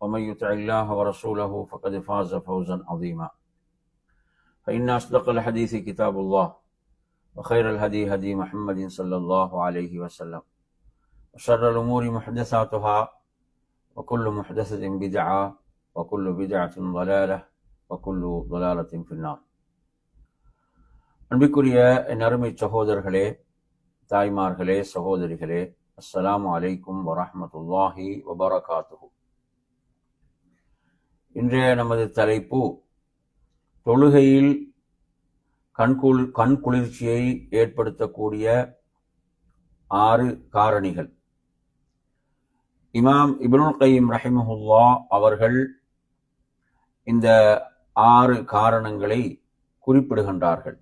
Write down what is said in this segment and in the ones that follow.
ومن يطع الله ورسوله فقد فاز فوزا عظيما فإن أصدق الحديث كتاب الله وخير الهدي هدي محمد صلى الله عليه وسلم وشر الأمور محدثاتها وكل محدثة بدعة وكل بدعة ضلالة وكل ضلالة في النار அன்பிற்குரிய என் அருமை சகோதரர்களே தாய்மார்களே சகோதரிகளே அஸ்ஸலாமு அலைக்கும் வரஹ்மத்துல்லாஹி வபரகாத்துஹு இன்றைய நமது தலைப்பு தொழுகையில் கண்குள் கண் குளிர்ச்சியை ஏற்படுத்தக்கூடிய ஆறு காரணிகள். இமாம் இப்னுல் கையம் ரஹிமஹுல்லா அவர்கள் இந்த ஆறு காரணங்களை குறிப்பிடுகின்றார்கள்.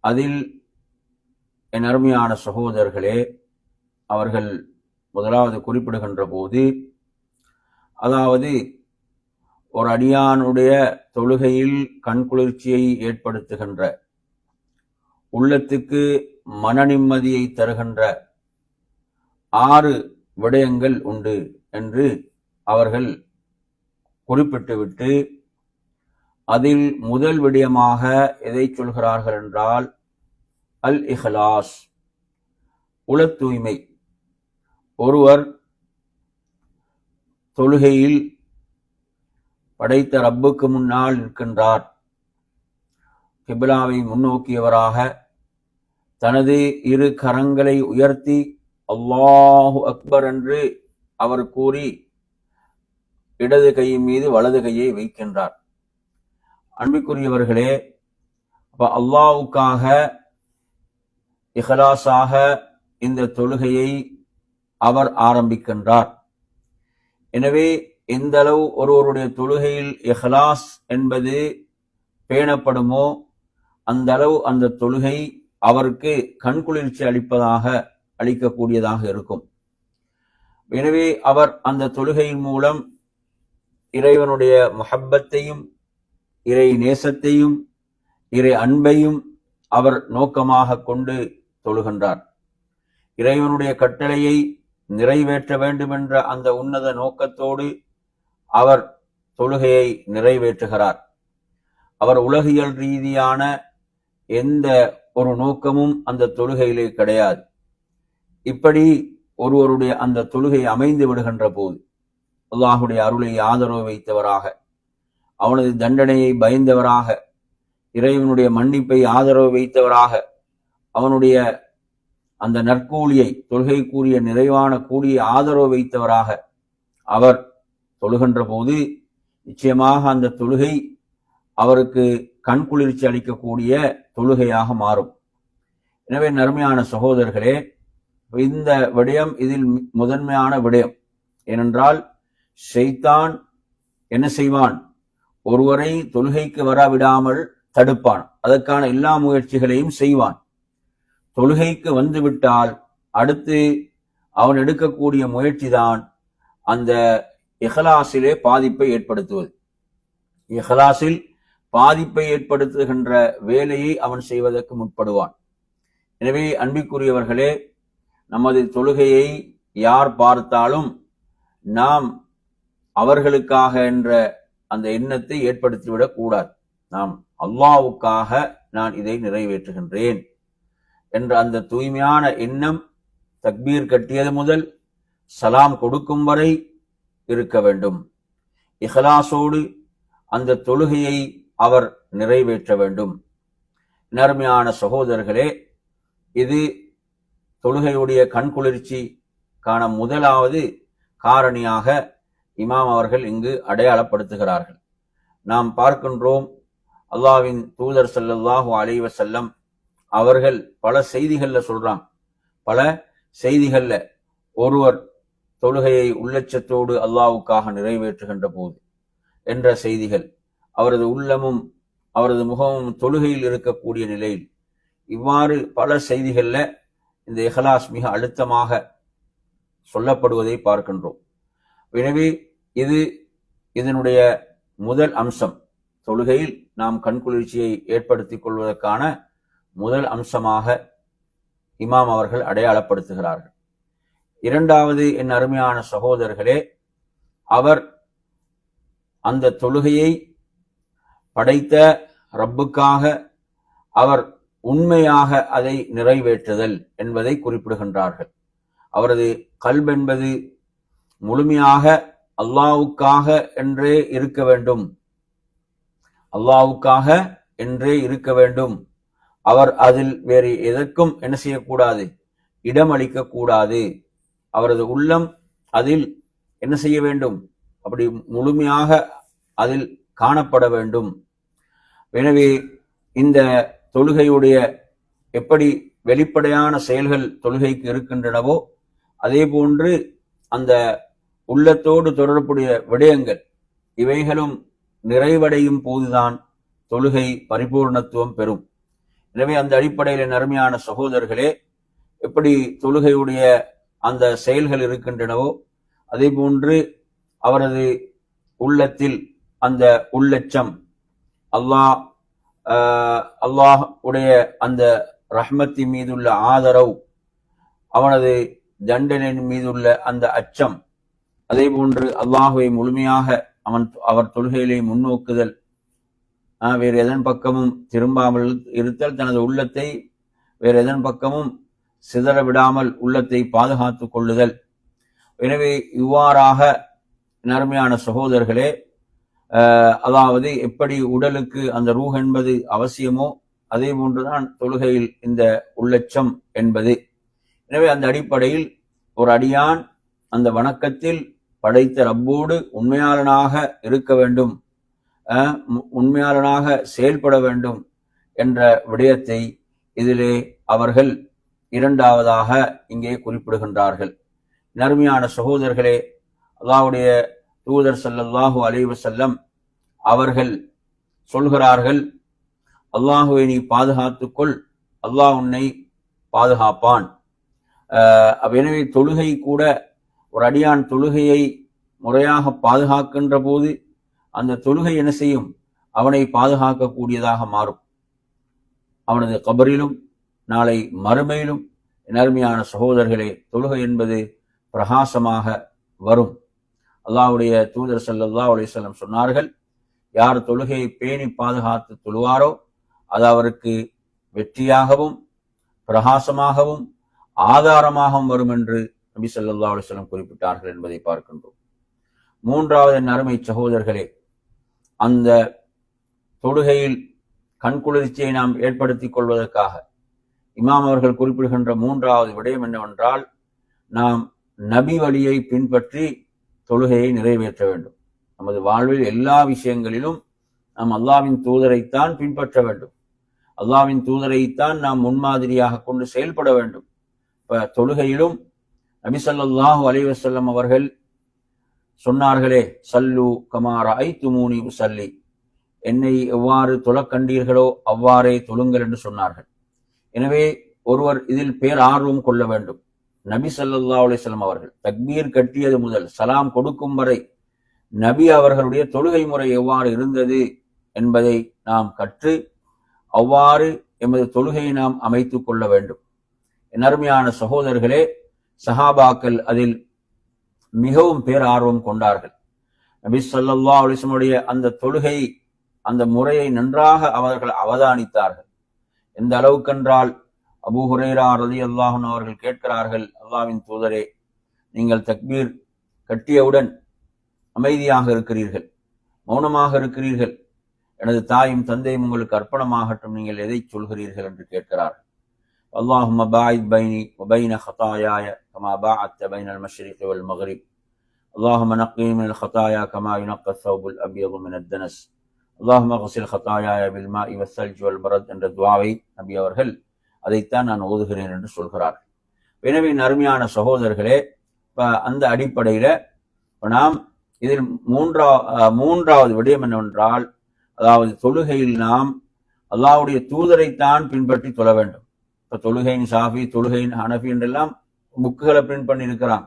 அதில் என் அருமையான சகோதரர்களே அவர்கள் முதலாவது குறிப்பிடுகின்ற போது அதாவது ஒரு அடியானுடைய தொழுகையில் கண்குளிர்ச்சியை ஏற்படுத்துகின்ற உள்ளத்துக்கு மன நிம்மதியை தருகின்ற ஆறு விடயங்கள் உண்டு என்று அவர்கள் குறிப்பிட்டுவிட்டு அதில் முதல் விடயமாக எதை சொல்கிறார்கள் என்றால் அல் இஹ்லாஸ் உள தூய்மை. ஒருவர் தொழுகையில் படைத்த ரப்புக்கு முன்னால் நிற்கின்றார். கிபிலாவை முன்னோக்கியவராக தனது இரு கரங்களை உயர்த்தி அல்லாஹு அக்பர் என்று அவர் கூறி இடது கையின் மீது வலது கையை வைக்கின்றார். அன்பிற்குரியவர்களே அப்ப அல்லாவுக்காக இஹலாஸாக இந்த தொழுகையை அவர் ஆரம்பிக்கின்றார். எனவே எந்த அளவு ஒருவருடைய தொழுகையில் எஹ்லாஸ் என்பது பேணப்படுமோ அந்த அளவு அந்த தொழுகை அவருக்கு கண்குளிர்ச்சி அளிப்பதாக அளிக்கக்கூடியதாக இருக்கும். எனவே அவர் அந்த தொழுகையின் மூலம் இறைவனுடைய முஹப்பத்தையும் இறை நேசத்தையும் இறை அன்பையும் அவர் நோக்கமாக கொண்டு தொழுகின்றார். இறைவனுடைய கட்டளையை நிறைவேற்ற வேண்டுமென்ற அந்த உன்னத நோக்கத்தோடு அவர் தொழுகையை நிறைவேற்றுகிறார். அவர் உலகியல் ரீதியான எந்த ஒரு நோக்கமும் அந்த தொழுகையிலே கிடையாது. இப்படி ஒருவருடைய அந்த தொழுகை அமைந்து விடுகின்ற போது அல்லாஹுடைய அருளை ஆதரவு வைத்தவராக அவனது தண்டனையை பயந்தவராக இறைவனுடைய மன்னிப்பை ஆதரவு வைத்தவராக அவனுடைய அந்த நற்கூலியை தொழுகை நிறைவான கூலியை ஆதரவு வைத்தவராக அவர் தொழுகின்ற போது நிச்சயமாக அந்த தொழுகை அவருக்கு கண்குளிர்ச்சி அளிக்கக்கூடிய தொழுகையாக மாறும். எனவே நறுமையான சகோதரர்களே இந்த விடயம் இதில் முதன்மையான விடயம். ஏனென்றால் ஷெய்தான் என்ன செய்வான்? ஒருவரை தொழுகைக்கு வரவிடாமல் தடுப்பான். அதற்கான எல்லா முயற்சிகளையும் செய்வான். தொழுகைக்கு வந்துவிட்டால் அடுத்து அவன் எடுக்கக்கூடிய முயற்சிதான் அந்த இஹலாசிலே பாதிப்பை ஏற்படுத்துவது. இஹலாசில் பாதிப்பை ஏற்படுத்துகின்ற வேலையை அவன் செய்வதற்கு முற்படுவான். எனவே அன்பிற்குரியவர்களே நமது தொழுகையை யார் பார்த்தாலும் நாம் அவர்களுக்காக என்ற அந்த எண்ணத்தை ஏற்படுத்திவிடக் கூடாது. நாம் அல்லாவுக்காக நான் இதை நிறைவேற்றுகின்றேன். என்ற அந்த தூய்மையான எண்ணம் தக்பீர் கட்டியது முதல் சலாம் கொடுக்கும் வரை இருக்க வேண்டும். இஹலாசோடு அந்த தொழுகையை அவர் நிறைவேற்ற வேண்டும். நேர்மையான சகோதரர்களே இது தொழுகையுடைய கண்குளிர்ச்சி காண முதலாவது காரணியாக இமாம் அவர்கள் இங்கு அடையாளப்படுத்துகிறார்கள். நாம் பார்க்கின்றோம் அல்லாவின் தூதர் ஸல்லல்லாஹு அலைவசல்லம் அவர்கள் பல செய்திகள்ல சொல்றாங்க பல செய்திகள்ல ஒருவர் தொழுகையை உள்ளச்சத்தோடு அல்லாவுக்காக நிறைவேற்றுகின்ற போது என்ற செய்திகள் அவரது உள்ளமும் அவரது முகமும் தொழுகையில் இருக்கக்கூடிய நிலையில் இவ்வாறு பல செய்திகள்ல இந்த இஹலாஸ் மிக அழுத்தமாக சொல்லப்படுவதை பார்க்கின்றோம். எனவே இது இதனுடைய முதல் அம்சம். தொழுகையில் நாம் கண்குளிர்ச்சியை ஏற்படுத்திக் கொள்வதற்கான முதல் அம்சமாக இமாம் அவர்கள் அடையாளப்படுத்துகிறார்கள். இரண்டாவது என் அருமையான சகோதரர்களே அவர் அந்த தொழுகையை படைத்த ரப்புக்காக அவர் உண்மையாக அதை நிறைவேற்றுதல் என்பதை குறிப்பிடுகின்றார்கள். அவரது கல்வென்பது முழுமையாக அல்லாவுக்காக என்றே இருக்க வேண்டும். அல்லாவுக்காக என்றே இருக்க வேண்டும். அவர் அதில் வேறு எதற்கும் என்ன செய்யக்கூடாது? இடம் அளிக்க கூடாது அவரது உள்ளம் அதில் என்ன செய்ய வேண்டும்? அப்படி முழுமையாக அதில் காணப்பட வேண்டும். எனவே இந்த தொழுகையுடைய எப்படி வெளிப்படையான செயல்கள் தொழுகைக்கு இருக்கின்றனவோ அதே போன்று அந்த உள்ளத்தோடு தொடர்புடைய விடயங்கள் இவைகளும் நிறைவடையும் போதுதான் தொழுகை பரிபூர்ணத்துவம் பெறும். எனவே அந்த அடிப்படையில் அருமையான சகோதரர்களே எப்படி தொழுகையுடைய அந்த செயல்கள் இருக்கின்றனவோ அதே போன்று அவரது உள்ளத்தில் அந்த உள்ளச்சம் அல்லாஹ் அல்லாஹ் உடைய அந்த ரஹ்மத்தி மீதுள்ள ஆதரவு அவனது தண்டனின் மீதுள்ள அந்த அச்சம் அதே போன்று அல்லாஹுவை முழுமையாக அவன் அவர் தொழுகையிலே முன்னோக்குதல் வேறு எதன் பக்கமும் திரும்பாமல் இருத்தல் தனது உள்ளத்தை வேறு எதன் பக்கமும் சிதற விடாமல் உள்ளத்தை பாதுகாத்து கொள்ளுதல். எனவே இவ்வாறாக நன்மையான சகோதரர்களே அதாவது எப்படி உடலுக்கு அந்த ரூஹ் என்பது அவசியமோ அதே போன்றுதான் தொழுகையில் இந்த உள்ளச்சம் என்பது. எனவே அந்த அடிப்படையில் ஒரு அடியான் அந்த வணக்கத்தில் படைத்த ரப்போடு உண்மையாளனாக இருக்க வேண்டும். உண்மையாளனாக செயல்பட வேண்டும் என்ற விடயத்தை இதிலே அவர்கள் இரண்டாவதாக இங்கே குறிப்பிடுகின்றார்கள். நர்மையான சகோதரர்களே அல்லாவுடைய தூதர் சல்லல்லாஹு அலைவு செல்லம் அவர்கள் சொல்கிறார்கள் அல்லாஹுவை நீ பாதுகாத்துக்கொள் அல்லாஹ் உன்னை பாதுகாப்பான். எனவே தொழுகை கூட ஒரு அடியான் தொழுகையை முறையாக பாதுகாக்கின்ற போது அந்த தொழுகை என்ன செய்யும்? அவனை பாதுகாக்கக்கூடியதாக மாறும். அவனது கபரிலும் நாளை மறுமையிலும் நேர்மையான சகோதரர்களே தொழுகை என்பது பிரகாசமாக வரும். அல்லாவுடைய தூதர் சல்லா அலிசல்லம் சொன்னார்கள் யார் தொழுகையை பேணி பாதுகாத்து தொழுவாரோ அது அவருக்கு வெற்றியாகவும் பிரகாசமாகவும் ஆதாரமாகவும் வரும் என்று நபி சொல்லா அலுவலம் குறிப்பிட்டார்கள் என்பதை பார்க்கின்றோம். மூன்றாவது அருமை சகோதரர்களே அந்த தொழுகையில் கண்குளிர்ச்சியை நாம் ஏற்படுத்திக் கொள்வதற்காக. இமாம் அவர்கள் குறிப்பிடுகின்ற மூன்றாவது விடயம் என்னவென்றால் நாம் நபி வழியை பின்பற்றி தொழுகையை நிறைவேற்ற வேண்டும். நமது வாழ்வில் எல்லா விஷயங்களிலும் நாம் அல்லாவின் தூதரைத்தான் பின்பற்ற வேண்டும். அல்லாவின் தூதரைத்தான் நாம் முன்மாதிரியாக கொண்டு செயல்பட வேண்டும். இப்ப தொழுகையிலும் நபி சொல்லாஹு அலைவசல்லம் அவர்கள் சொன்னார்களே சல்லு கமாரா ஐ துமூனி உசல்லி. என்னை எவ்வாறு தொழக்கண்டீர்களோ அவ்வாறே தொழுங்கள் என்று சொன்னார்கள். எனவே ஒருவர் இதில் பேர் ஆர்வம் கொள்ள வேண்டும். நபி சல்லா அலிஸ்லாம் அவர்கள் தக்பீர் கட்டியது முதல் சலாம் கொடுக்கும் வரை நபி அவர்களுடைய தொழுகை முறை எவ்வாறு இருந்தது என்பதை நாம் கற்று அவ்வாறு எமது தொழுகையை நாம் அமைத்துக் கொள்ள வேண்டும். என் அருமையான சகோதரர்களே சஹாபாக்கள் அதில் மிகவும் பேர் ஆர்வம் கொண்டார்கள். நபி சொல்லா அலிசமுடைய அந்த தொழுகை அந்த முறையை நன்றாக அவர்கள் அவதானித்தார்கள். எந்த அளவுக்கென்றால் அபு ஹுரேரா ரதி அல்லாஹன் அவர்கள் கேட்கிறார்கள் அல்லாவின் தூதரே நீங்கள் தக்பீர் கட்டியவுடன் அமைதியாக இருக்கிறீர்கள் மௌனமாக இருக்கிறீர்கள். எனது தாயும் தந்தையும் உங்களுக்கு அர்ப்பணமாகட்டும் நீங்கள் எதை சொல்கிறீர்கள்? என்று கேட்கிறார்கள். அல்லாஹும் பாயித் பைனி وبين خطاياي كما باعدت بين المشرق والمغرب اللهم نقني من الخطايا كما ينقى الثوب الابيض من الدنس اللهم اغسل خطاياي بالماء والثلج والبرد என்ற துவாவை நபி அவர்கள் அதைத்தான் நான் ஓதுகிறேன் என்று சொல்கிறார் எனவே அருமையான சகோதரர்களே இப்ப அந்த அடிப்படையில இப்ப நாம் இதில் மூன்றா மூன்றாவது விடயம் என்னவென்றால் அதாவது தொழுகையில் நாம் அல்லாவுடைய தூதரைத்தான் பின்பற்றி தொழ வேண்டும் இப்போ தொழுகையின் சாஃபி தொழுகையின் ஹனஃபி என்றெல்லாம் புக்குகளை பிரிண்ட் பண்ணி இருக்கிறான்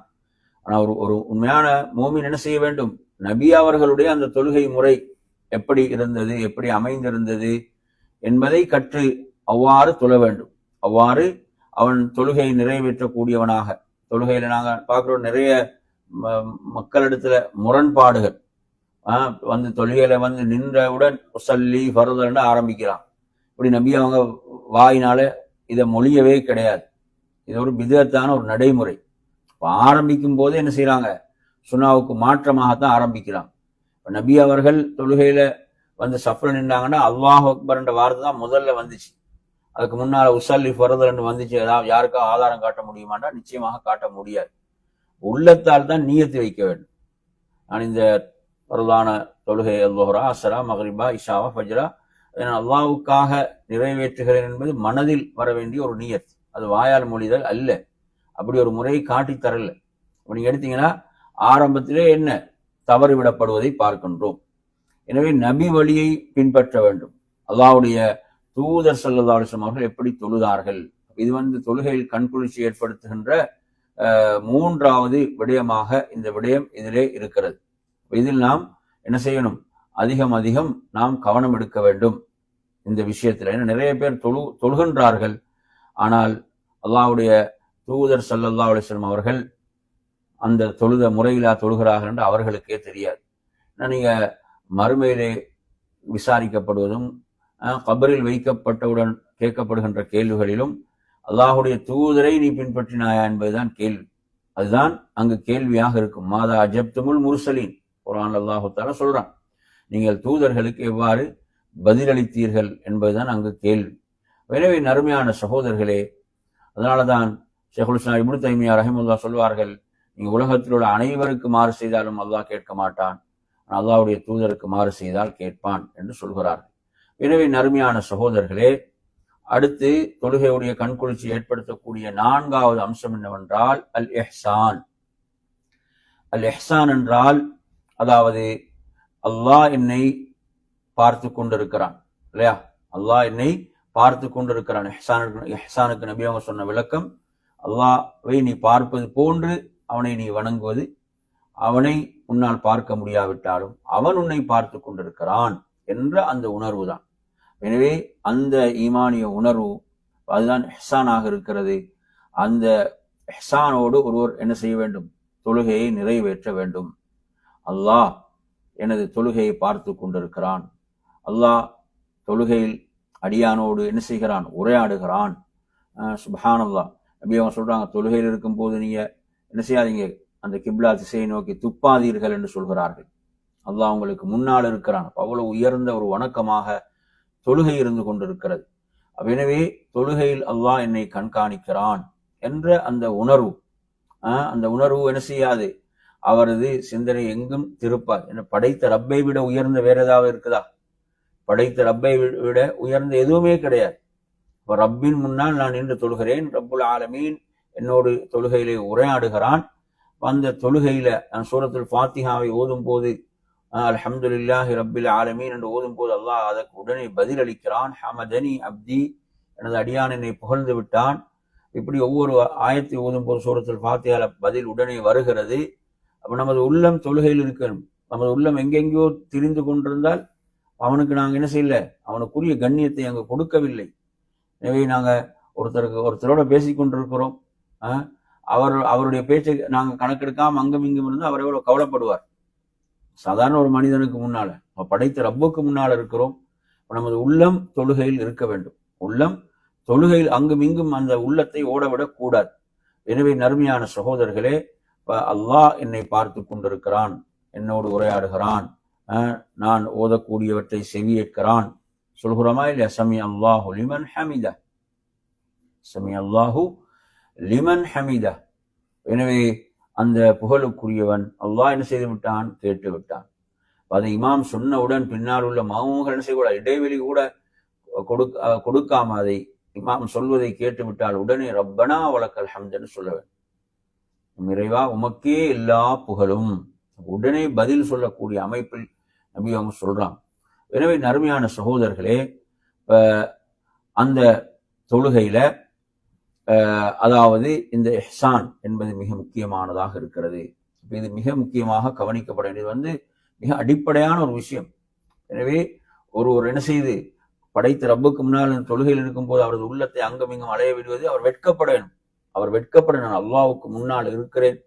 ஆனால் ஒரு ஒரு உண்மையான மோமின் என்ன செய்ய வேண்டும்? நபி அவர்களுடைய அந்த தொழுகை முறை எப்படி இருந்தது எப்படி அமைந்திருந்தது என்பதை கற்று அவ்வாறு தொழ வேண்டும். அவ்வாறு அவன் தொழுகையை நிறைவேற்றக்கூடியவனாக. தொழுகையில நாங்கள் பார்க்கிறோம் நிறைய மக்களிடத்துல முரண்பாடுகள். வந்து தொழுகையில வந்து நின்றவுடன் சல்லி ஃபருதல்னு ஆரம்பிக்கிறான். இப்படி நம்பி அவங்க வாயினால இதை மொழியவே கிடையாது. இது ஒரு விதத்தான ஒரு நடைமுறை. ஆரம்பிக்கும் போது என்ன செய்கிறாங்க சுனாவுக்கு மாற்றமாகத்தான் ஆரம்பிக்கிறான் இப்போ நபி அவர்கள் தொழுகையில் வந்து சஃப்ல நின்றாங்கன்னா அல்லாஹ் அக்பர்ன்ற வார்த்தை தான் முதல்ல வந்துச்சு. அதுக்கு முன்னால உசல்லி ஃபரதல்னு வந்துச்சு. ஏதாவது யாருக்கும் ஆதாரம் காட்ட முடியுமாண்டா நிச்சயமாக காட்ட முடியாது. உள்ளத்தால் தான் நீயத்து வைக்க வேண்டும். நான் இந்த பிரதான தொழுகை அல்லோஹரா அசரா மஹரிபா இஷாவா ஃபஜ்ரா அல்லாவுக்காக நிறைவேற்றுகிறேன் என்பது மனதில் வர வேண்டிய ஒரு நீயத். அது வாயால் மொழிதல் அல்ல. அப்படி ஒரு முறையை காட்டி தரல. நீங்க எடுத்தீங்கன்னா ஆரம்பத்திலே என்ன? தவறு விடப்படுவதை பார்க்கின்றோம். எனவே நபி வழியை பின்பற்ற வேண்டும். அல்லாவுடைய தூதர் செல்லதாலுசம் அவர்கள் எப்படி தொழுதார்கள்? இது வந்து தொழுகையில் கண்குளிர்ச்சி ஏற்படுத்துகின்ற மூன்றாவது விடயமாக இந்த விடயம் இதிலே இருக்கிறது. இதில் நாம் என்ன செய்யணும்? அதிகம் அதிகம் நாம் கவனம் எடுக்க வேண்டும். இந்த விஷயத்தில் ஏன்னா நிறைய பேர் தொழு தொழுகின்றார்கள். ஆனால் அல்லாவுடைய தூதர் சல்லல்லா அலிஸ்லம் அவர்கள் அந்த தொழுத முறையிலா தொழுகிறார்கள் என்று அவர்களுக்கே தெரியாது. நீங்கள் மறுமையிலே விசாரிக்கப்படுவதும் கபரில் வைக்கப்பட்டவுடன் கேட்கப்படுகின்ற கேள்விகளிலும் அல்லாஹுடைய தூதரை நீ பின்பற்றினாயா என்பதுதான் கேள்வி. அதுதான் அங்கு கேள்வியாக இருக்கும். மாதா அஜப்துமுல் முர்சலின் குரான் அல்லாஹுத்தால சொல்றான். நீங்கள் தூதர்களுக்கு எவ்வாறு பதிலளித்தீர்கள் என்பதுதான் அங்கு கேள்வி. எனவே நறுமையான சகோதரர்களே அதனாலதான் ஷேகுல் இப்னு தைமியா ரஹிமுல்லா சொல்வார்கள் நீங்கள் உலகத்தில் உள்ள அனைவருக்கு மாறு செய்தாலும் அல்லாஹ் கேட்க மாட்டான். அல்லாவுடைய தூதருக்கு மாறு செய்தால் கேட்பான் என்று சொல்கிறார்கள். எனவே நறுமையான சகோதரர்களே அடுத்து தொழுகையுடைய கண்குளிர்ச்சி ஏற்படுத்தக்கூடிய நான்காவது அம்சம் என்னவென்றால் அல் எஹ்சான் அல் எஹ்சான் என்றால் அதாவது அல்லாஹ் என்னை பார்த்து கொண்டிருக்கிறான். இல்லையா? அல்லாஹ் என்னை பார்த்து கொண்டிருக்கிறான். எஹ்சானுக்கு எஹ்சானுக்கு நபி அவங்க சொன்ன விளக்கம் அல்லாவை நீ பார்ப்பது போன்று அவனை நீ வணங்குவது அவனை உன்னால் பார்க்க முடியாவிட்டாலும் அவன் உன்னை பார்த்து கொண்டிருக்கிறான் என்ற அந்த உணர்வு தான். எனவே அந்த ஈமானிய உணர்வு அதுதான் ஹெசானாக இருக்கிறது. அந்த ஹெசானோடு ஒருவர் என்ன செய்ய வேண்டும்? தொழுகையை நிறைவேற்ற வேண்டும். அல்லாஹ் எனது தொழுகையை பார்த்து கொண்டிருக்கிறான். அல்லாஹ் தொழுகையில் அடியானோடு என்ன செய்கிறான்? உரையாடுகிறான். சுபஹான் அல்லா அப்படி அவங்க சொல்றாங்க தொழுகையில் இருக்கும் போது நீங்க என்ன செய்யாதீங்க? அந்த கிப்லா திசையை நோக்கி துப்பாதீர்கள் என்று சொல்கிறார்கள். அல்லாஹ் உங்களுக்கு முன்னால் இருக்கிறான். அவ்வளவு உயர்ந்த ஒரு வணக்கமாக தொழுகை இருந்து கொண்டிருக்கிறது. எனவே தொழுகையில் அல்லாஹ் என்னை கண்காணிக்கிறான் என்ற அந்த உணர்வு அந்த உணர்வு என்ன செய்யாது? அவரது சிந்தனை எங்கும் திருப்பார். என படைத்த ரப்பை விட உயர்ந்த வேற ஏதாவது இருக்குதா? படைத்த ரப்பை விட உயர்ந்த எதுவுமே கிடையாது. இப்போ ரப்பின் முன்னால் நான் நின்று தொழுகிறேன். ரப்புல் ஆலமீன் என்னோடு தொழுகையிலே உரையாடுகிறான். அந்த தொழுகையில நான் சூரத்துல் ஃபாத்திஹாவை ஓதும் போது அல்ஹம்துலில்லாஹி ரப்பில் ஆலமீன் என்று ஓதும் போது அல்லாஹ் அதற்கு உடனே பதிலளிக்கிறான். ஹமதனி அப்தி எனது அடியான் என்னை புகழ்ந்து விட்டான். இப்படி ஒவ்வொரு ஆயத்தை ஓதும் போது சூரத்தில் ஃபாத்தியால பதில் உடனே வருகிறது. அப்ப நமது உள்ளம் தொழுகையில் இருக்கணும். நமது உள்ளம் எங்கெங்கேயோ திரிந்து கொண்டிருந்தால் அவனுக்கு நாங்கள் என்ன செய்யல? அவனுக்குரிய கண்ணியத்தை அங்கே கொடுக்கவில்லை. எனவே நாங்கள் ஒருத்தருக்கு ஒருத்தரோட பேசி கொண்டிருக்கிறோம். அவர் அவருடைய பேச்சை நாங்கள் கணக்கெடுக்காம அங்கும் இங்கும் இருந்து அவர் எவ்வளவு கவலைப்படுவார்? சாதாரண ஒரு மனிதனுக்கு முன்னால படைத்த ரப்புக்கு முன்னால் இருக்கிறோம். நமது உள்ளம் தொழுகையில் இருக்க வேண்டும். உள்ளம் தொழுகையில் அங்கும் இங்கும் அந்த உள்ளத்தை ஓடவிடக் கூடாது. எனவே நறுமையான சகோதரர்களே அல்லாஹ் என்னை பார்த்து கொண்டிருக்கிறான் என்னோடு உரையாடுகிறான் அஹ், நான் ஓதக்கூடியவற்றை செவியேற்கிறான். சொல்கிறோமா இல்லையா? சமி அல்லாஹு லிமன் ஹமித சமி அல்லாஹு லிமன் ஹமித எனவே அந்த புகழுக்குரியவன் அல்லாஹ் என்ன செய்து விட்டான்? கேட்டு விட்டான். அதை இமாம் சொன்னவுடன் பின்னால் உள்ள மாமுகள் என்ன செய்யக்கூடாது? இடைவெளி கூட கொடுக்க அஹ் கொடுக்காம அதை இமாம் சொல்வதை கேட்டு விட்டால் உடனே ரப்பனா வழக்கல் ஹம்தன்னு சொல்ல வேண்டும். இறைவா உமக்கே எல்லா புகழும். உடனே பதில் சொல்லக்கூடிய அமைப்பில் நபி அவங்க சொல்றான். எனவே நறுமையான சகோதரர்களே இப்ப அந்த தொழுகையில அஹ், அதாவது இந்த எஹ்சான் என்பது மிக முக்கியமானதாக இருக்கிறது. இது மிக முக்கியமாக கவனிக்கப்பட வேண்டியது வந்து மிக அடிப்படையான ஒரு விஷயம். எனவே ஒரு ஒரு என்ன செய்து படைத்த ரப்புக்கு முன்னால் அந்த தொழுகையில் இருக்கும்போது அவரது உள்ளத்தை அங்கும் இங்கும் அலைய விடுவது அவர் வெட்கப்பட வேண்டும். அவர் வெட்கப்பட நான் அல்லாவுக்கு முன்னால் இருக்கிறேன்.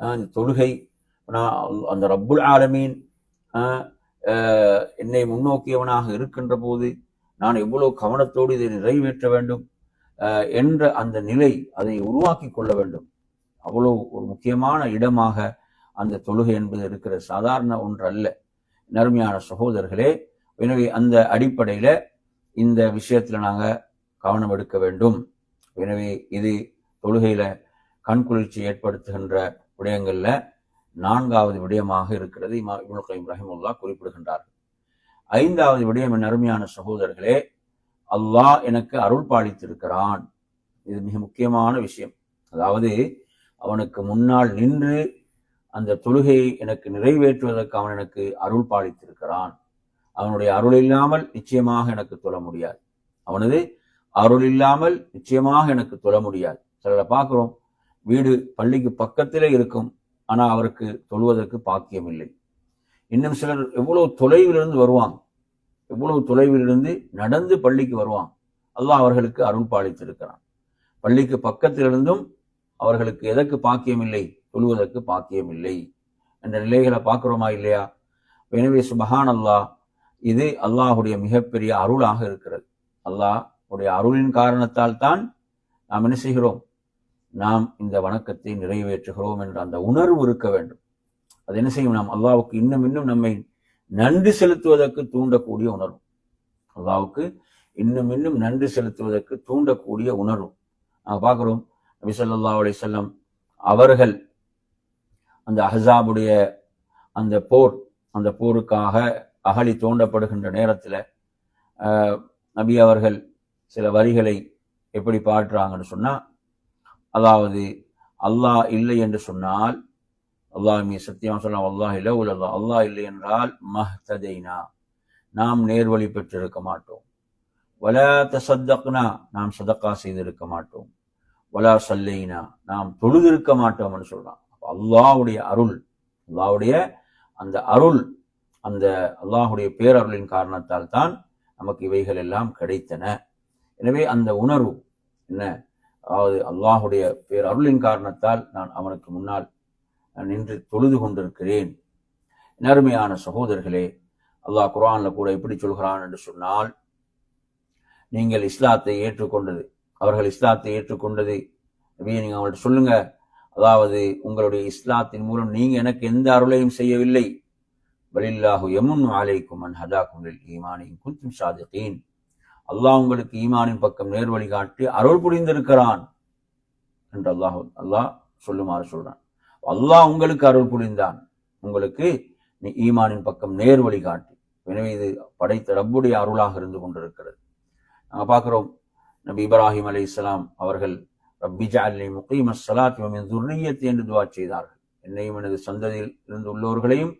இந்த தொழுகை நான் அந்த ரப்புல் ஆலமீன் என்னை முன்னோக்கியவனாக இருக்கின்ற போது நான் எவ்வளவு கவனத்தோடு இதை நிறைவேற்ற வேண்டும் என்ற அந்த நிலை அதை உருவாக்கி கொள்ள வேண்டும். அவ்வளவு ஒரு முக்கியமான இடமாக அந்த தொழுகை என்பது இருக்கிற சாதாரண ஒன்று அல்ல. நறுமையான சகோதரர்களே எனவே அந்த அடிப்படையில் இந்த விஷயத்தில் நாங்கள் கவனம் எடுக்க வேண்டும். எனவே இது தொழுகையில் கண்குளிர்ச்சி ஏற்படுத்துகின்ற விடயங்களில் நான்காவது விடயமாக இருக்கிறது இமா இபுல் கைம் ரஹிமுல்லா குறிப்பிடுகின்றார். ஐந்தாவது விடயம் என் அருமையான சகோதரர்களே அல்லாஹ் எனக்கு அருள் பாலித்திருக்கிறான். இது மிக முக்கியமான விஷயம். அதாவது அவனுக்கு முன்னால் நின்று அந்த தொழுகையை எனக்கு நிறைவேற்றுவதற்கு அவன் எனக்கு அருள் பாலித்திருக்கிறான். அவனுடைய அருள் இல்லாமல் நிச்சயமாக எனக்கு தொழ முடியாது. அவனது அருள் இல்லாமல் நிச்சயமாக எனக்கு தொழ முடியாது. சிலரை பார்க்கிறோம். வீடு பள்ளிக்கு பக்கத்திலே இருக்கும். ஆனா அவருக்கு தொழுவதற்கு பாக்கியம் இல்லை இன்னும் சிலர் எவ்வளவு தொலைவிலிருந்து வருவாங்க. எவ்வளவு தொலைவிலிருந்து நடந்து பள்ளிக்கு வருவாங்க. அல்லாஹ் அவர்களுக்கு அருள் பாலித்திருக்கிறான். பள்ளிக்கு பக்கத்திலிருந்தும் அவர்களுக்கு எதற்கு பாக்கியம் இல்லை தொழுவதற்கு பாக்கியம் இல்லை என்ற நிலைகளை பார்க்குறோமா இல்லையா? எனவே சுபஹான் அல்லாஹ் இது அல்லாஹுடைய மிகப்பெரிய அருளாக இருக்கிறது. அல்லாஹ் உடைய அருளின் காரணத்தால் தான் நாம் என்ன செய்கிறோம்? நாம் இந்த வணக்கத்தை நிறைவேற்றுகிறோம் என்ற அந்த உணர்வு இருக்க வேண்டும். அது என்ன செய்யும்? நாம் அல்லாவுக்கு இன்னும் இன்னும் நம்மை நன்றி செலுத்துவதற்கு தூண்டக்கூடிய உணர்வு. அல்லாவுக்கு இன்னும் இன்னும் நன்றி செலுத்துவதற்கு தூண்டக்கூடிய உணர்வு. நாங்கள் பார்க்குறோம் நபி சொல்லா அலி வஸல்லம் அவர்கள் அந்த அஹஸாபுடைய அந்த போர் அந்த போருக்காக அகழி தோண்டப்படுகின்ற நேரத்தில் ஆஹ், நபி அவர்கள் சில வரிகளை எப்படி பாடுறாங்கன்னு சொன்னால் அதாவது அல்லாஹ் இல்லை என்று சொன்னால் அல்லாஹ் மீ சத்தியம் சொன்னால் அல்லாஹ் இல்லை உலகா அல்லாஹ். இல்லை என்றால் மஹ்ததைனா. நாம் நேர்வழி பெற்றிருக்க மாட்டோம். வலா தசத்தக்னா. நாம் சதக்கா செய்திருக்க மாட்டோம். வலா சல்லைனா. நாம் தொழுதிருக்க மாட்டோம்னு சொல்கிறான் அப்ப அருள் அல்லாவுடைய அந்த அருள் அந்த அல்லாஹ்வுடைய பேரருளின் காரணத்தால் தான் நமக்கு இவைகள் எல்லாம் கிடைத்தன. எனவே அந்த உணர்வு என்ன? அதாவது அல்லாஹுடைய பேர் அருளின் காரணத்தால் நான் அவனுக்கு முன்னால் நின்று தொழுது கொண்டிருக்கிறேன். நறுமையான சகோதரர்களே அல்லாஹ் குரானில் கூட எப்படி சொல்கிறான் என்று சொன்னால் நீங்கள் இஸ்லாத்தை ஏற்றுக்கொண்டது அவர்கள் இஸ்லாத்தை ஏற்றுக்கொண்டது அப்படியே நீங்கள் அவங்கள்ட்ட சொல்லுங்க. அதாவது உங்களுடைய இஸ்லாத்தின் மூலம் நீங்கள் எனக்கு எந்த அருளையும் செய்யவில்லை. வலில்லாஹு எமுன் அலைக்கும் அன் ஹதாக்கும் ஈமானியும் குத்தும் குந்தும் அல்லாஹ் உங்களுக்கு ஈமானின் பக்கம் நேர்வழி காட்டி அருள் புரிந்திருக்கிறான் என்று அல்லாஹ் அல்லாஹ் சொல்லுமாறு சொல்றான். அல்லாஹ் உங்களுக்கு அருள் புரிந்தான். உங்களுக்கு நீ ஈமானின் பக்கம் நேர் வழி காட்டி. எனவே இது படைத்த ரப்புடைய அருளாக இருந்து கொண்டிருக்கிறது. நாங்கள் பார்க்குறோம் நபி இப்ராஹிம் அலி இஸ்லாம் அவர்கள் ரப்பி ஜாலி முகீம் அஸ்ஸலாத் துர்ரியத் என்று துவா செய்தார்கள். என்னையும் எனது சந்ததியில் இருந்து உள்ளவர்களையும்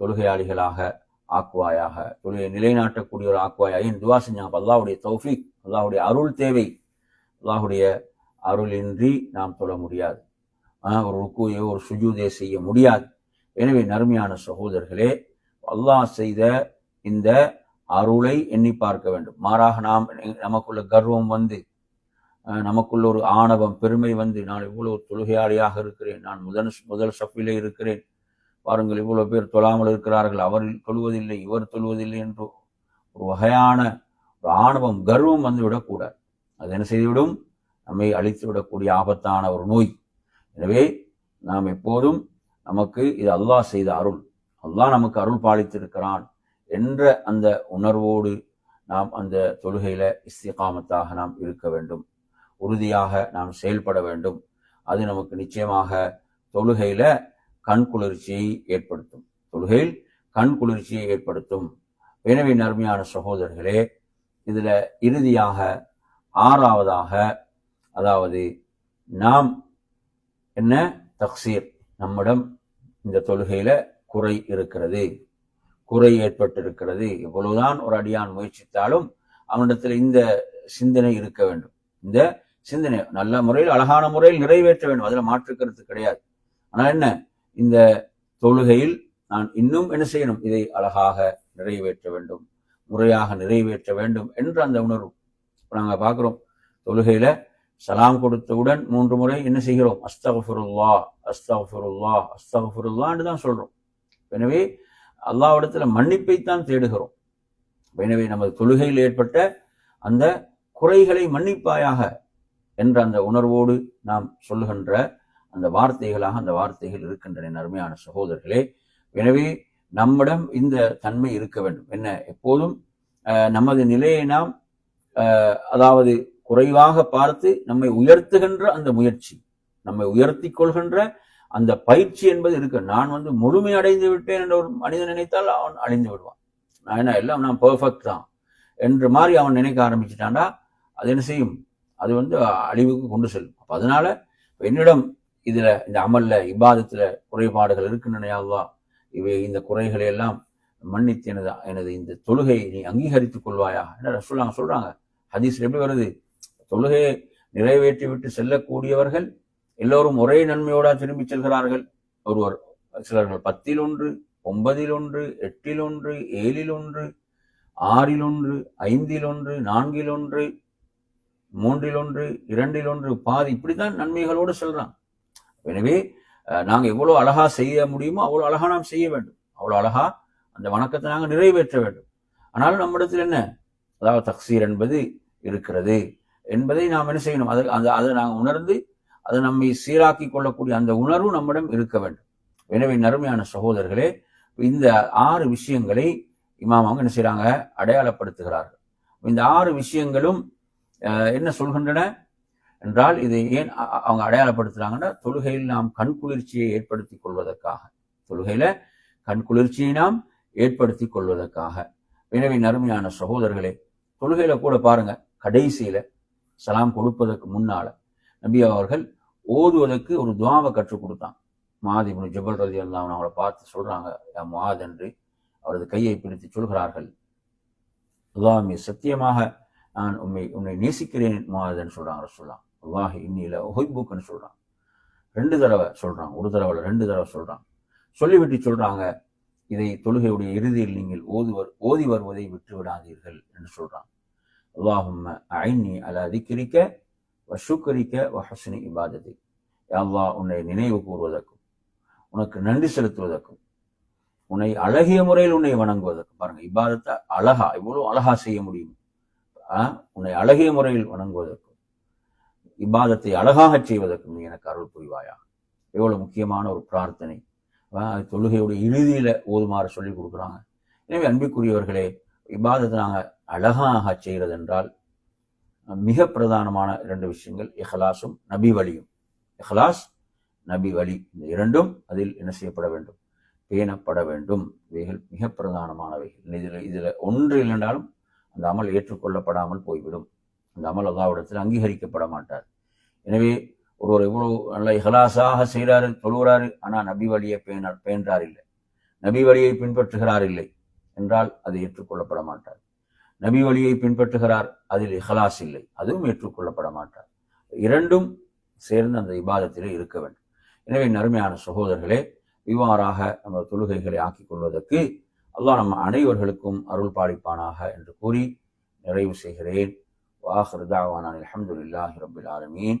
தொழுகையாளிகளாக ஆக்குவாயாக. தொழிலை நிலைநாட்டக்கூடிய ஒரு ஆக்குவாயாக. என் துவா செஞ்சாங்க அல்லாவுடைய தௌஃபிக் அல்லாஹுடைய அருள் தேவை. அல்லாஹுடைய அருளின்றி நாம் தொழ முடியாது. ஒரு ருக்குயோ ஒரு சுஜூதே செய்ய முடியாது. எனவே நறுமையான சகோதரர்களே அல்லாஹ் செய்த இந்த அருளை எண்ணி பார்க்க வேண்டும். மாறாக நாம் நமக்குள்ள கர்வம் வந்து நமக்குள்ள ஒரு ஆணவம் பெருமை வந்து நான் இவ்வளவு தொழுகையாளியாக இருக்கிறேன் நான் முதல் முதல் சஃபிலே இருக்கிறேன் பாருங்கள் இவ்வளவு பேர் தொழாமல் இருக்கிறார்கள். அவர் தொழுவதில்லை இவர் தொழுவதில்லை என்று ஒரு வகையான ஒரு ஆணவம் கர்வம் வந்துவிடக்கூடாது அது என்ன செய்துவிடும்? நம்மை அழித்து விடக்கூடிய ஆபத்தான ஒரு நோய். எனவே நாம் எப்போதும் நமக்கு இது அல்லாஹ் செய்த அருள். அல்லாஹ் நமக்கு அருள் பாலித்திருக்கிறான் என்ற அந்த உணர்வோடு நாம் அந்த தொழுகையில இஸ்திகாமத்தாக நாம் இருக்க வேண்டும். உறுதியாக நாம் செயல்பட வேண்டும். அது நமக்கு நிச்சயமாக தொழுகையில கண் குளிர்ச்சியை ஏற்படுத்தும். தொழுகையில் கண் குளிர்ச்சியை ஏற்படுத்தும். எனவே நர்மையான சகோதரர்களே இதில் இறுதியாக ஆறாவதாக அதாவது நாம் என்ன? தக்சீர். நம்மிடம் இந்த தொழுகையில் குறை இருக்கிறது. குறை ஏற்பட்டிருக்கிறது. எவ்வளவுதான் ஒரு அடியான் முயற்சித்தாலும் அவனிடத்தில் இந்த சிந்தனை இருக்க வேண்டும். இந்த சிந்தனை நல்ல முறையில் அழகான முறையில் நிறைவேற்ற வேண்டும். அதுல மாற்றுக்கிறது கிடையாது. ஆனால் என்ன? இந்த தொழுகையில் நான் இன்னும் என்ன செய்யணும்? இதை அழகாக நிறைவேற்ற வேண்டும். முறையாக நிறைவேற்ற வேண்டும் என்ற அந்த உணர்வு. நாங்கள் பார்க்குறோம் தொழுகையில சலாம் கொடுத்தவுடன் மூன்று முறை என்ன செய்கிறோம்? அஸ்தகஃபுருல்லா அஸ்தகஃபுருல்லா அஸ்தகஃபுருல்லான்னு தான் சொல்றோம். எனவே அல்லாவிடத்துல மன்னிப்பைத்தான் தேடுகிறோம். எனவே நமது தொழுகையில் ஏற்பட்ட அந்த குறைகளை மன்னிப்பாயாக என்ற அந்த உணர்வோடு நாம் சொல்லுகின்ற அந்த வார்த்தைகளாக அந்த வார்த்தைகள் இருக்கின்றன அருமையான சகோதரர்களே. எனவே நம்மிடம் இந்த தன்மை இருக்க வேண்டும். என்ன? எப்போதும் நமது நிலையை நாம் அதாவது குறைவாக பார்த்து நம்மை உயர்த்துகின்ற அந்த முயற்சி நம்மை உயர்த்தி கொள்கின்ற அந்த பயிற்சி என்பது இருக்கு நான் வந்து முழுமை அடைந்து விட்டேன் என்ற ஒரு மனிதன் நினைத்தால் அவன் அழிந்து விடுவான். நான் என்ன எல்லாம் நான் பெர்ஃபெக்ட் தான் என்று மாதிரி அவன் நினைக்க ஆரம்பிச்சிட்டான்டா அது என்ன செய்யும்? அது வந்து அழிவுக்கு கொண்டு செல்லும். அதனால என்னிடம் இதுல இந்த அமல்ல இபாதத்துல குறைபாடுகள் இருக்கின்றனையாவா இவை இந்த குறைகளை எல்லாம் மன்னித்து எனது எனது இந்த தொழுகையை நீ அங்கீகரித்துக் கொள்வாயா என்ன சொல்லாங்க சொல்றாங்க? ஹதீஸ் எப்படி வருது? தொழுகையை நிறைவேற்றி விட்டு செல்லக்கூடியவர்கள் எல்லோரும் ஒரே நன்மையோட திரும்பி செல்கிறார்கள். ஒருவர் சிலர்கள் பத்தில் ஒன்று ஒன்பதில் ஒன்று எட்டில் ஒன்று ஏழில் ஒன்று ஆறில் ஒன்று ஐந்தில் ஒன்று நான்கில் ஒன்று மூன்றில் ஒன்று இரண்டில் ஒன்று பாதி இப்படித்தான் நன்மைகளோடு செல்றான். எனவே நாங்கள் எவ்வளோ அழகா செய்ய முடியுமோ அவ்வளோ அழகா நாம் செய்ய வேண்டும். அவ்வளோ அழகா அந்த வணக்கத்தை நாங்கள் நிறைவேற்ற வேண்டும். ஆனாலும் நம்மிடத்தில் என்ன? அதாவது தக்சீர் என்பது இருக்கிறது என்பதை நாம் என்ன செய்யணும்? அதை அந்த அதை நாங்கள் உணர்ந்து அதை நம்மை சீராக்கி கொள்ளக்கூடிய அந்த உணர்வு நம்மிடம் இருக்க வேண்டும். எனவே நறுமையான சகோதரர்களே இந்த ஆறு விஷயங்களை இமாம் அவங்க என்ன செய்கிறாங்க அடையாளப்படுத்துகிறார்கள். இந்த ஆறு விஷயங்களும் என்ன சொல்கின்றன? என்றால் இதை ஏன் அவங்க அடையாளப்படுத்துறாங்கன்னா தொழுகையில் நாம் கண் குளிர்ச்சியை ஏற்படுத்தி கொள்வதற்காக. தொழுகையில கண் குளிர்ச்சியை நாம் ஏற்படுத்தி கொள்வதற்காக. எனவே நறுமையான சகோதரர்களே தொழுகையில கூட பாருங்க கடைசியில சலாம் கொடுப்பதற்கு முன்னால நபி அவர்கள் ஓதுவதற்கு ஒரு துவாவை கற்றுக் கொடுத்தான். மாதிபுனு ஜபல் ரதி அல்லாமன் அவங்கள பார்த்து சொல்றாங்க மாத் என்று அவரது கையை பிடித்து சொல்கிறார்கள் துவாமி சத்தியமாக நான் உண்மை உன்னை நேசிக்கிறேன் மாதன் சொல்றாங்க சொல்லலாம் அல்லாஹ் இன்னில ஒஹிபுக்குன்னு சொல்றான். ரெண்டு தடவை சொல்றான் ஒரு தடவை ரெண்டு தடவை சொல்றான். சொல்லிவிட்டு சொல்றாங்க இதை தொழுகையுடைய இறுதியில் நீங்கள் ஓதுவர் ஓதி வருவதை விட்டு விடாதீர்கள் என்று சொல்றான். அல்லாஹும் ஐநி அல அதிகரிக்க வ ஹசனி இபாதத்தை அல்லாஹ் உன்னை நினைவு கூறுவதற்கும் உனக்கு நன்றி செலுத்துவதற்கும் உன்னை அழகிய முறையில் உன்னை வணங்குவதற்கும் பாருங்க இபாதத்தை அழகா இவ்வளவு அழகா செய்ய முடியும். உன்னை அழகிய முறையில் வணங்குவதற்கும். இபாதத்தை அழகாக செய்வதற்கும் நீ எனக்கு அருள் புரிவாயா? எவ்வளவு முக்கியமான ஒரு பிரார்த்தனை. தொழுகையோட இறுதியில ஓதுமாறு சொல்லி கொடுக்குறாங்க. எனவே அன்பிற்குரியவர்களே இபாதத்தை நாங்கள் அழகாக செய்கிறது என்றால் மிக பிரதானமான இரண்டு விஷயங்கள் இஹலாஸும் நபி வழியும் இஹலாஸ் நபி வழி இந்த இரண்டும் அதில் என்ன செய்யப்பட வேண்டும்? பேணப்பட வேண்டும். இவைகள் மிக பிரதானமானவைகள் இதில் இதில் ஒன்று இல்லைன்றாலும் அந்த அமல் ஏற்றுக்கொள்ளப்படாமல் போய்விடும். அந்த அமல் அல்லாவிடத்தில் அங்கீகரிக்கப்பட மாட்டார். எனவே ஒருவர் எவ்வளவு நல்ல இகலாசாக செய்கிறாரு சொல்கிறாரு ஆனால் நபி வழியை பேண இல்லை நபி வழியை பின்பற்றுகிறார் இல்லை என்றால் அது ஏற்றுக்கொள்ளப்பட மாட்டார் நபி வழியை பின்பற்றுகிறார் அதில் இஹலாஸ் இல்லை அதுவும் ஏற்றுக்கொள்ளப்பட மாட்டார் இரண்டும் சேர்ந்து அந்த இபாதத்திலே இருக்க வேண்டும். எனவே நறுமையான சகோதரர்களே இவ்வாறாக நம்ம தொழுகைகளை ஆக்கிக் கொள்வதற்கு அல்லாஹ் நம்ம அனைவர்களுக்கும் அருள் பாலிப்பானாக என்று கூறி நிறைவு செய்கிறேன். வாஹர் தாவான அலமதுல்லாஹி ரபுல் ஆலமீன்.